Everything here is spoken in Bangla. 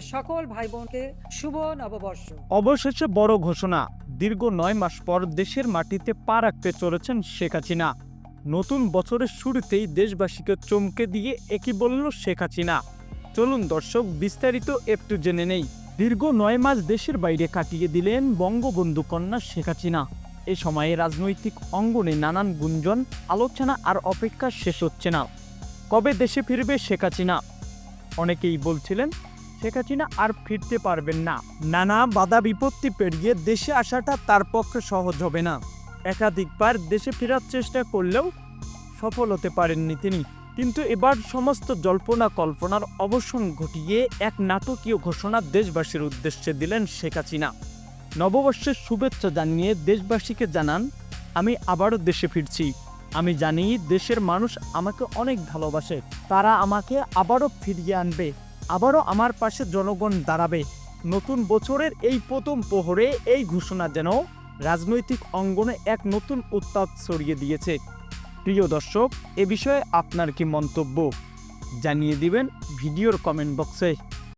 সকল ভাই বোনকে শুভ নববর্ষ। অবশেষে বড় ঘোষণা, দীর্ঘ নয় মাস পর দেশের মাটিতে পা রাখতে চলেছেন শেখ হাসিনা। নতুন বছরের শুরুতেই দেশবাসীকে চমকে দিয়ে একই বলল শেখ হাসিনা। চলুন দর্শক, বিস্তারিত একটু জেনে নেই। দীর্ঘ নয় মাস দেশের বাইরে কাটিয়ে দিলেন বঙ্গবন্ধু কন্যা শেখ হাসিনা। এ সময়ে রাজনৈতিক অঙ্গনে নানান গুঞ্জন, আলোচনা আর অপেক্ষা শেষ হচ্ছে না। কবে দেশে ফিরবে শেখ হাসিনা? অনেকেই বলছিলেন শেখ হাসিনা আর ফিরতে পারবেন না। নানা বাধা বিপত্তি পেরিয়ে দেশে আসাটা তার পক্ষে সহজ হবে না। একাধিকবার দেশে ফেরার চেষ্টা করলেও সফল হতে পারেননি তিনি। কিন্তু এবার সমস্ত জল্পনা কল্পনার অবসান ঘটিয়ে এক নাটকীয় ঘোষণা দেশবাসীর উদ্দেশ্যে দিলেন শেখ হাসিনা। নববর্ষের শুভেচ্ছা জানিয়ে দেশবাসীকে জানান, আমি আবারও দেশে ফিরছি। আমি জানি দেশের মানুষ আমাকে অনেক ভালোবাসে। তারা আমাকে আবারও ফিরিয়ে আনবে। আবারও আমার পাশে জনগণ দাঁড়াবে। নতুন বছরের এই প্রথম প্রহরে এই ঘোষণা যেন রাজনৈতিক অঙ্গনে এক নতুন উত্তাপ ছড়িয়ে দিয়েছে। প্রিয় দর্শক, এ বিষয়ে আপনার কি মন্তব্য? জানিয়ে দিবেন ভিডিওর কমেন্ট বক্সে।